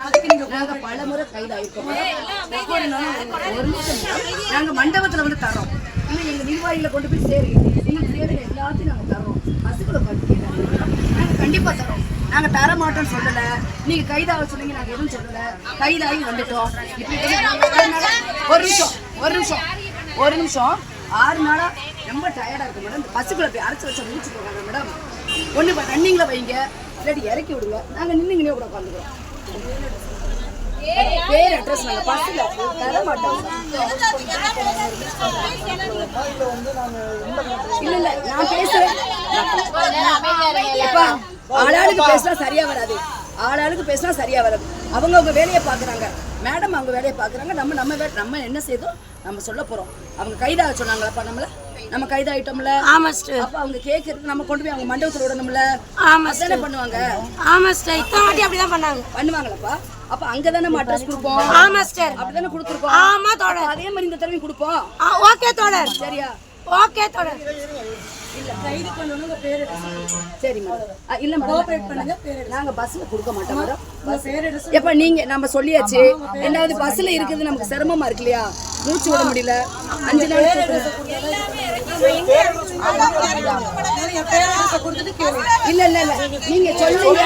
நாங்க நாளும் ஒரு நிமிஷம். தான். நாங்க மண்டபத்துல வந்து தரோம் இன்னும் எங்க நிர்வாகிகளை கொண்டு போய் சேரு. உங்களுக்கு தேவையான எல்லாத்தையும் நாங்க தரோம் பஸ்ஸுக்குள்ள பார்த்து நாங்க கண்டிப்பா தரோம் நாங்க தர மாட்டோம்னு சொல்லல. நீங்க கைதாக சொன்னீங்க நாங்க எதுவும் சொல்லல. கைதாகி வந்துட்டோம். ஒரு நிமிஷம் ஒரு நிமிஷம் ஒரு நிமிஷம். ஆறு நாளா ரொம்ப டயர்டா இருக்கு மேடம் இந்த பஸ்ஸுக்குள்ள போய் அரைச்சு வச்ச முடிச்சு போகாங்க மேடம் ஒண்ணு ரன்னிங்ல வைங்க. இல்லாட்டி இறக்கி விடுங்க. நாங்க நின்னுங்கனே கூட உட்காந்துக்கிறோம். பேர் அட்ரஸ் நாங்கள் பஸ்ல தர மாட்டோம். இல்லை இல்லை நான் பேசுகிறேன் எப்பா ஆளாளுக்கு பேசினா சரியாக வராது. ஆளாளுக்கு பேசினா சரியாக வராது. அவங்க அவங்க வேலையை பார்க்குறாங்க. மேடம் அவங்க வேலையை பார்க்குறாங்க. நம்ம நம்ம வே- நம்ம என்ன செய்தோம்? நம்ம சொல்ல போகிறோம் அவங்க கைதாக சொன்னாங்களப்பா நம்மளை? நம்ம கைதாயிட்டோம்ல. ஆமா சிஸ்டர் அப்ப அவங்க கேக்குறது நம்ம கொண்டு போய் அவங்க மண்டபத்துல விடணும்ல. ஆமா அதானே பண்ணுவாங்க? ஆமா சிஸ்டர் இத்தனை வாட்டி அப்படிதான் பண்ணாங்க. பண்ணுவாங்களப்பா? அப்ப அங்க தானே அட்ரஸ் கொடுப்போம்? ஆமா சிஸ்டர் அப்படிதானே கொடுத்துருக்கோம்? ஆமா தோழர். அதே மாதிரி இந்த தடவை கொடுப்போம். ஓகே தோழர். சரியா? ஓகே தோழர். சரி மேடம் இல்ல மேடம் நாங்க பஸ்ல கொடுக்க மாட்டோம் மேடம் பஸ் எப்ப நீங்க நம்ம சொல்லியாச்சு. ரெண்டாவது பஸ்ல இருக்குது நமக்கு சிரமமா இருக்கு இல்லையா? மூச்சு விட முடியல. அஞ்சு நாள் இல்ல இல்ல இல்ல. நீங்க சொல்லுங்க.